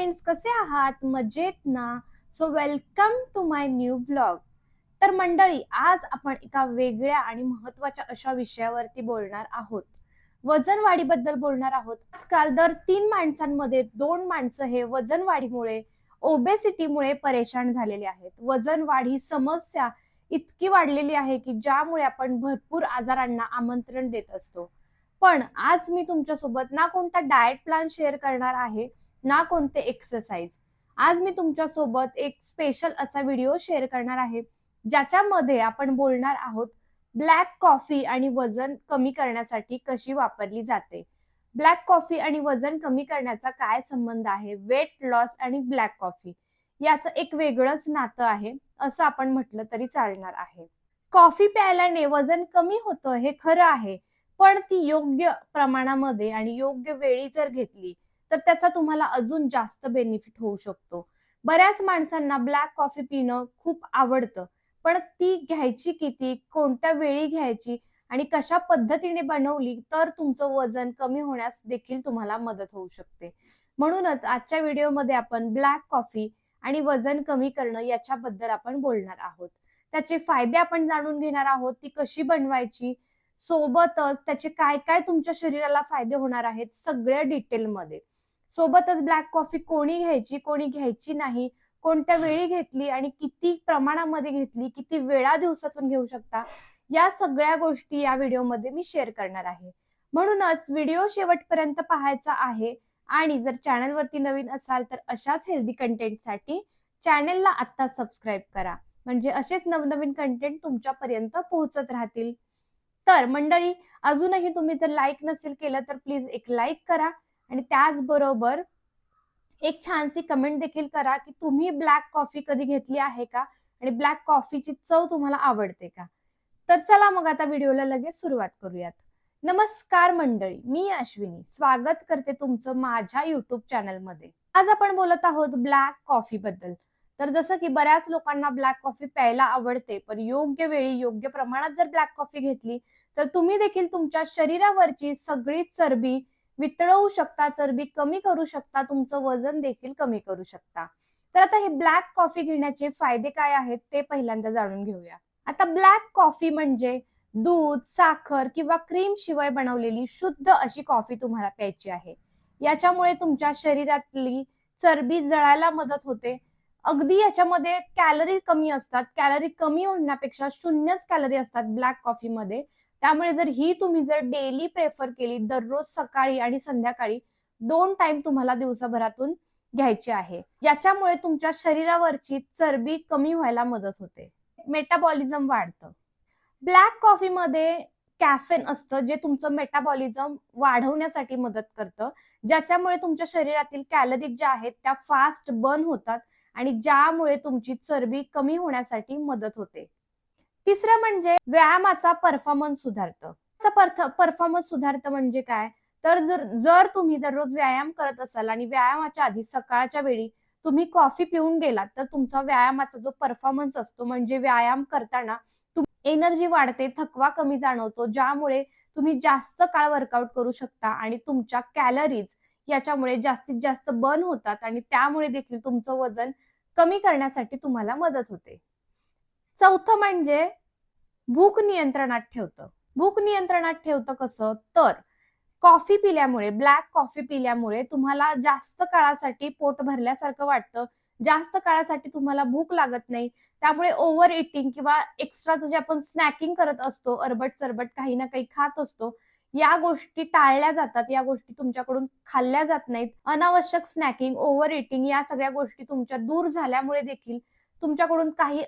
Friends कसे आहात? मजेत ना? So welcome to my new blog तर मंडळी आज आपण एका वेगळ्या आणि महत्त्वाच्या अशा विषयावरती बोलणार आहोत. वजन वाढीबद्दल बोलणार आहोत. आजकाल दर तीन माणसांमध्ये दोन माणसं हे वजन वाढीमुळे ओबेसिटीमुळे परेशान झालेले आहेत. वजन वाढ ही समस्या इतकी वाढलेली आहे की ज्यामुळे आपण भरपूर आजारांना आमंत्रण देत असतो. पण आज मी तुमच्यासोबत ना कोणता डाएट प्लॅन शेअर करणार आहे ना कोणते एक्सरसाइज आज मी तुमच्यासोबत एक स्पेशल असा व्हिडिओ शेअर करणार आहे ज्याच्यामध्ये आपण बोलणार आहोत ब्लॅक कॉफी आणि वजन कमी करण्यासाठी कशी वापरली जाते. ब्लॅक कॉफी आणि वजन कमी करण्याचा काय संबंध आहे? वेट लॉस आणि ब्लॅक कॉफी याचं एक वेगळंच नातं आहे असं आपण म्हटलं तरी चालणार आहे. कॉफी प्यायल्याने वजन कमी होतं हे खरं आहे पण ती योग्य प्रमाणामध्ये आणि योग्य वेळी जर घेतली तर त्याचा तुम्हाला अजून जास्त बेनिफिट होऊ शकतो. बऱ्याच माणसांना ब्लॅक कॉफी पिणं खूप आवडतं पण ती घ्यायची किती कोणत्या वेळी घ्यायची आणि कशा पद्धतीने बनवली तर तुमचं वजन कमी होण्यास देखील तुम्हाला मदत होऊ शकते. म्हणूनच आजच्या व्हिडिओमध्ये आपण ब्लॅक कॉफी आणि वजन कमी करणं याच्याबद्दल आपण बोलणार आहोत. त्याचे फायदे आपण जाणून घेणार आहोत ती कशी बनवायची सोबतच त्याचे काय काय तुमच्या शरीराला फायदे होणार आहेत सगळ्या डिटेलमध्ये सोबतच ब्लॅक कॉफी कोणी घ्यायची कोणी घ्यायची नाही. कोणत्या वेळी घेतली आणि किती प्रमाणामध्ये घेतली किती वेळा दिवसातून घेऊ शकता या सगळ्या गोष्टी या व्हिडिओमध्ये मी शेअर करणार आहे. म्हणूनच व्हिडिओ शेवटपर्यंत पाहायचा आहे आणि जर चॅनलवरती नवीन असाल तर अशाच हेल्दी कंटेंटसाठी चॅनेलला आत्ता सबस्क्राईब करा. म्हणजे असेच नवनवीन कंटेंट तुमच्यापर्यंत पोहोचत राहतील. तर मंडळी अजूनही तुम्ही जर लाईक नसेल केलं तर प्लीज एक लाईक करा. आणि त्याचबरोबर एक छानशी कमेंट देखील करा की तुम्ही ब्लॅक कॉफी कधी घेतली आहे का? आणि ब्लॅक कॉफीची चव तुम्हाला आवडते का? तर चला मग आता व्हिडिओला लगेच सुरुवात करूयात. नमस्कार मंडळी मी अश्विनी. स्वागत करते तुमचं माझ्या युट्यूब चॅनलमध्ये आज आपण बोलत आहोत ब्लॅक कॉफी बद्दल. तर जसं की बऱ्याच लोकांना ब्लॅक कॉफी प्यायला आवडते पण योग्य वेळी योग्य प्रमाणात जर ब्लॅक कॉफी घेतली तर तुम्ही देखील तुमच्या शरीरावरची सगळी चरबी वितळवू शकता चरबी कमी करू शकता तुमचं वजन देखील कमी करू शकता. तर आता हे ब्लॅक कॉफी घेण्याचे फायदे काय आहेत ते पहिल्यांदा जाणून घेऊया. आता ब्लॅक कॉफी म्हणजे दूध साखर किंवा क्रीम शिवाय बनवलेली शुद्ध अशी कॉफी तुम्हाला प्यायची आहे. याच्यामुळे तुमच्या शरीरातली चरबी जळायला मदत होते. अगदी याच्यामध्ये कॅलरी कमी असतात. कॅलरी कमी होण्यापेक्षा शून्यच कॅलरी असतात ब्लॅक कॉफीमध्ये त्यामुळे जर ही तुम्ही जर डेली प्रेफर केली दररोज सकाळी आणि संध्याकाळी दोन टाइम तुम्हाला दिवसाभरातून घ्यायची आहे. ज्याच्यामुळे तुमच्या शरीरावरची चरबी कमी व्हायला मदत होते. मेटाबॉलिझम वाढतं. ब्लॅक कॉफीमध्ये कॅफेन असतं जे तुमचं मेटाबॉलिझम वाढवण्यासाठी मदत करतं. ज्याच्यामुळे तुमच्या शरीरातील कॅलरीज ज्या आहेत त्या फास्ट बर्न होतात आणि ज्यामुळे तुमची चरबी कमी होण्यासाठी मदत होते. तिसरं म्हणजे व्यायामाचा परफॉर्मन्स सुधारतं. परफॉर्मन्स सुधारतं म्हणजे काय? तर जर जर तुम्ही दररोज व्यायाम करत असाल आणि व्यायामाच्या आधी सकाळच्या वेळी तुम्ही कॉफी पिऊन गेलात तर तुमचा व्यायामाचा जो परफॉर्मन्स असतो म्हणजे व्यायाम करताना एनर्जी वाढते थकवा कमी जाणवतो ज्यामुळे तुम्ही जास्त काळ वर्कआउट करू शकता आणि तुमच्या कॅलरीज याच्यामुळे जास्तीत जास्त बर्न होतात आणि त्यामुळे देखील तुमचं वजन कमी करण्यासाठी तुम्हाला मदत होते. चौथं म्हणजे भूक नियंत्रणात ठेवतं. भूक नियंत्रणात ठेवतं कसं? तर कॉफी पिल्यामुळे ब्लॅक कॉफी पिल्यामुळे तुम्हाला जास्त काळासाठी पोट भरल्यासारखं वाटतं. जास्त काळासाठी तुम्हाला भूक लागत नाही. त्यामुळे ओव्हर इटिंग किंवा एक्स्ट्राचं जे आपण स्नॅकिंग करत असतो अरबट चरबट काही ना काही खात असतो या गोष्टी टाळल्या जातात. या गोष्टी तुमच्याकडून खाल्ल्या जात नाहीत. अनावश्यक स्नॅकिंग ओव्हर इटिंग या सगळ्या गोष्टी तुमच्या दूर झाल्यामुळे देखील तुमच्याकडून काही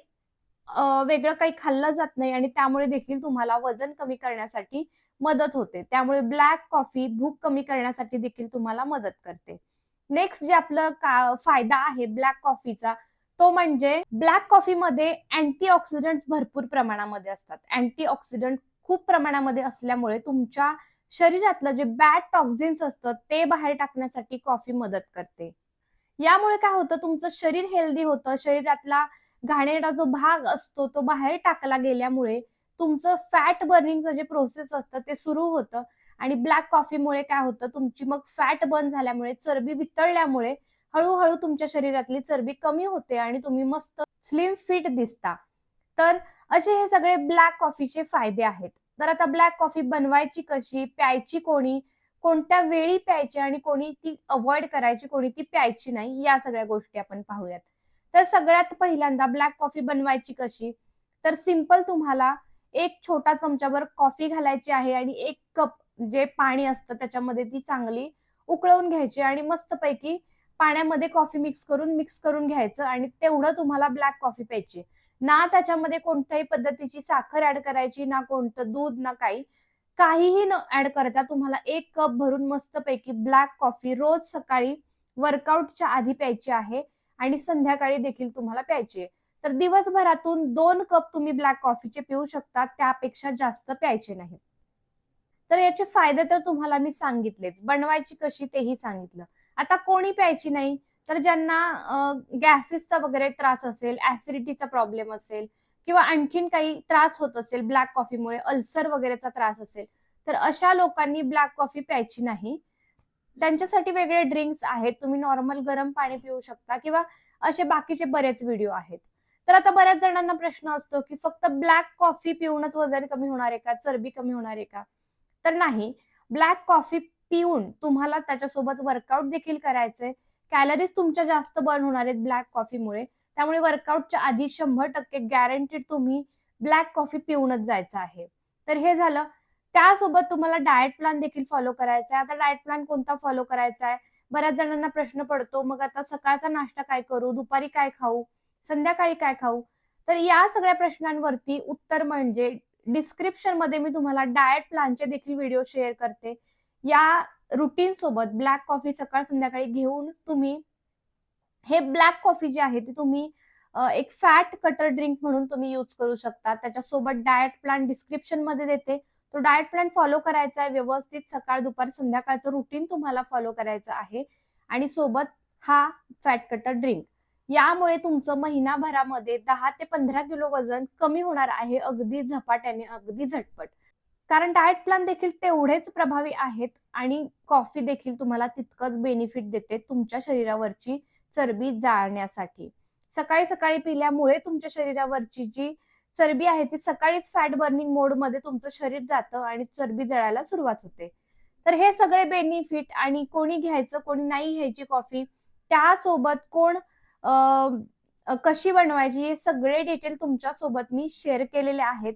वेगळं काही खाल्लं जात नाही आणि त्यामुळे देखील तुम्हाला वजन कमी करण्यासाठी मदत होते. त्यामुळे ब्लॅक कॉफी भूक कमी करण्यासाठी देखील तुम्हाला मदत करते. नेक्स्ट जे आपलं का फायदा आहे ब्लॅक कॉफीचा तो म्हणजे ब्लॅक कॉफीमध्ये अँटीऑक्सिडंट भरपूर प्रमाणामध्ये असतात. अँटीऑक्सिडंट खूप प्रमाणामध्ये असल्यामुळे तुमच्या शरीरातलं जे बॅड टॉक्झिन्स असतं ते बाहेर टाकण्यासाठी कॉफी मदत करते. यामुळे काय होतं तुमचं शरीर हेल्दी होतं शरीरातला घाणेरडा जो भाग असतो तो बाहेर टाकला गेल्यामुळे तुमचं फॅट बर्निंगचं जे प्रोसेस असतं ते सुरू होतं. आणि ब्लॅक कॉफीमुळे काय होतं? तुमची मग फॅट बर्न झाल्यामुळे चरबी वितळल्यामुळे हळूहळू तुमच्या शरीरातली चरबी कमी होते आणि तुम्ही मस्त स्लिम फिट दिसता. तर असे हे सगळे ब्लॅक कॉफीचे फायदे आहेत. तर आता ब्लॅक कॉफी बनवायची कशी प्यायची कोणी कोणत्या वेळी प्यायची आणि कोणी ती अवॉइड करायची कोणी ती प्यायची नाही या सगळ्या गोष्टी आपण पाहूयात. तर सगळ्यात पहिल्यांदा ब्लॅक कॉफी बनवायची कशी? तर सिंपल तुम्हाला एक छोटा चमचाभर कॉफी घालायची आहे आणि एक कप जे पाणी असतं त्याच्यामध्ये ती चांगली उकळवून घ्यायची आणि मस्तपैकी पाण्यामध्ये कॉफी मिक्स करून मिक्स करून घ्यायचं आणि तेवढं तुम्हाला ब्लॅक कॉफी प्यायची. ना त्याच्यामध्ये कोणत्याही पद्धतीची साखर ऍड करायची ना कोणतं दूध ना काही. काहीही न ऍड करता तुम्हाला एक कप भरून मस्तपैकी ब्लॅक कॉफी रोज सकाळी वर्कआउटच्या आधी प्यायची आहे. आणि संध्याकाळी देखील तुम्हाला प्यायची आहे तर दिवसभरातून दोन कप तुम्ही ब्लॅक कॉफीचे पिऊ शकता त्यापेक्षा जास्त प्यायचे नाही. तर याचे फायदे तर तुम्हाला मी सांगितलेच. बनवायची कशी तेही सांगितलं. आता कोणी प्यायची नाही तर ज्यांना गॅसेसचा वगैरे त्रास असेल ऍसिडिटीचा प्रॉब्लेम असेल किंवा आणखीन काही त्रास होत असेल ब्लॅक कॉफीमुळे अल्सर वगैरेचा त्रास असेल तर अशा लोकांनी ब्लॅक कॉफी प्यायची नाही. त्यांच्यासाठी वेगळे ड्रिंक्स आहेत. तुम्ही नॉर्मल गरम पाणी पिऊ शकता किंवा असे बाकीचे बरेच व्हिडिओ आहेत. तर आता बऱ्याच जणांना प्रश्न असतो की फक्त ब्लॅक कॉफी पिऊनच वजन कमी होणार आहे का? चरबी कमी होणार आहे का? तर नाही. ब्लॅक कॉफी पिऊन तुम्हाला त्याच्यासोबत वर्कआउट देखील करायचंय. कॅलरीज तुमच्या जास्त बर्न होणार आहेत ब्लॅक कॉफीमुळे त्यामुळे वर्कआउटच्या आधी शंभर टक्के गॅरंटीड तुम्ही ब्लॅक कॉफी पिऊनच जायचं आहे. तर हे झालं. त्यासोबत तुम्हाला डाएट प्लॅन देखील फॉलो करायचा आहे आता डाएट प्लॅन कोणता फॉलो करायचा आहे बऱ्याच जणांना प्रश्न पडतो मग आता सकाळचा नाश्ता काय करू? दुपारी काय खाऊ? संध्याकाळी काय खाऊ? तर या सगळ्या प्रश्नांवरती उत्तर म्हणजे डिस्क्रिप्शनमध्ये मी तुम्हाला डाएट प्लॅनचे देखील व्हिडिओ शेअर करते. या रुटीन सोबत ब्लॅक कॉफी सकाळ संध्याकाळी घेऊन तुम्ही हे ब्लॅक कॉफी जे आहे ती तुम्ही एक फॅट कटर ड्रिंक म्हणून तुम्ही यूज करू शकता. त्याच्यासोबत डाएट प्लॅन डिस्क्रिप्शनमध्ये देते. तो डाएट प्लॅन फॉलो करायचा आहे व्यवस्थित सकाळ दुपार संध्याकाळचं रुटीन तुम्हाला फॉलो करायचं आहे आणि सोबत हा फॅट कटर ड्रिंक यामुळे तुमचं महिनाभरामध्ये दहा ते पंधरा किलो वजन कमी होणार आहे अगदी झपाट्याने अगदी झटपट. कारण डाएट प्लॅन देखील तेवढेच प्रभावी आहेत आणि कॉफी देखील तुम्हाला तितकंच बेनिफिट देते तुमच्या शरीरावरची चरबी जाळण्यासाठी. सकाळी सकाळी पिल्यामुळे तुमच्या शरीरावरची जी चरबी आहे ती सकाळीच फॅट बर्निंग मोडमध्ये तुमचं शरीर जातं आणि चरबी जळायला सुरुवात होते. तर हे सगळे बेनिफिट आणि कोणी घ्यायचं कोणी नाही घ्यायची कॉफी त्यासोबत कोण कशी बनवायची हे सगळे डिटेल तुमच्यासोबत मी शेअर केलेले आहेत.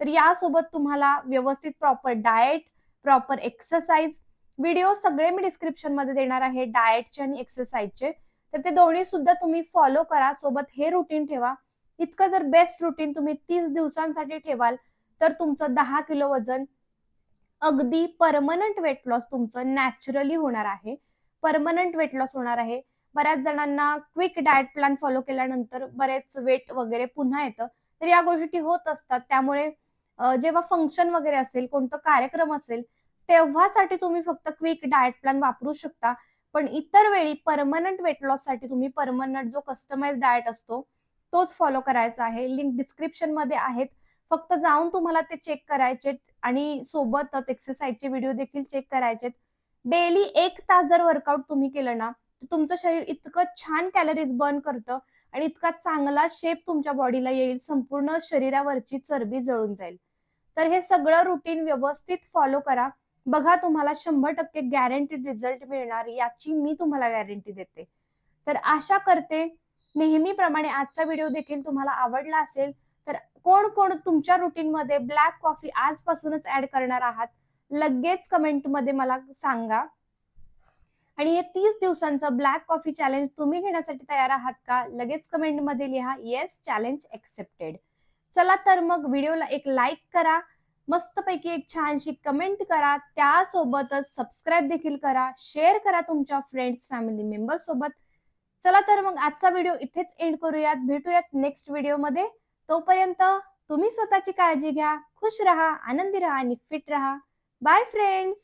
तर यासोबत तुम्हाला व्यवस्थित proper diet proper exercise video सगळे मी डिस्क्रिप्शनमध्ये देणार आहे डाएटचे आणि एक्सरसाइजचे तर ते दोन्ही सुद्धा तुम्ही फॉलो करा सोबत हे रुटीन ठेवा. इतकं जर बेस्ट रुटीन तुम्ही तीस दिवसांसाठी ठेवाल तर तुमचं दहा किलो वजन अगदी परमनंट वेट लॉस तुमचं नॅचरली होणार आहे. परमनंट वेट लॉस होणार आहे. बऱ्याच जणांना क्विक डाएट प्लॅन फॉलो केल्यानंतर बरेच वेट वगैरे पुन्हा येतं. तर या गोष्टी होत असतात. त्यामुळे जेव्हा फंक्शन वगैरे असेल कोणतं कार्यक्रम असेल तेव्हासाठी तुम्ही फक्त क्विक डाएट प्लॅन वापरू शकता. पण इतर वेळी परमनंट वेट लॉससाठी तुम्ही परमनंट जो कस्टमाइज डाएट असतो तोच फॉलो करायचा आहे. लिंक डिस्क्रिप्शनमध्ये आहेत. फक्त जाऊन तुम्हाला ते चेक करायचे आणि सोबतच एक्सरसाइजचे व्हिडिओ देखील चेक करायचे डेली एक तास जर वर्कआउट तुम्ही केलं ना तर तुमचं शरीर इतकं छान कॅलरीज बर्न करतं आणि इतका चांगला शेप तुमच्या बॉडीला येईल. संपूर्ण शरीरावरची चरबी जळून जाईल. तर हे सगळं रुटीन व्यवस्थित फॉलो करा. बघा तुम्हाला शंभर टक्के गॅरंटीड रिझल्ट मिळणार याची मी तुम्हाला गॅरंटी देते. तर आशा करते नेहमीप्रमाणे आजचा व्हिडिओ देखील तुम्हाला आवडला असेल तर कोण कोण तुमच्या रुटीन मध्ये ब्लॅक कॉफी आजपासूनच ऍड करणार आहात लगेच कमेंटमध्ये मला सांगा. आणि हे तीस दिवसांचं ब्लॅक कॉफी चॅलेंज तुम्ही घेण्यासाठी तयार आहात का लगेच कमेंटमध्ये लिहा येस चॅलेंज एक्सेप्टेड चला तर मग व्हिडिओला एक लाईक करा मस्तपैकी एक छानशी कमेंट करा त्यासोबतच सबस्क्राईब देखील करा शेअर करा तुमच्या फ्रेंड्स फॅमिली मेंबर सोबत चला तर मग आजचा व्हिडिओ इथेच एंड करूयात. भेटूयात नेक्स्ट व्हिडिओमध्ये तोपर्यंत तुम्ही स्वतःची काळजी घ्या खुश राहा आनंदी राहा आणि फिट राहा. Bye friends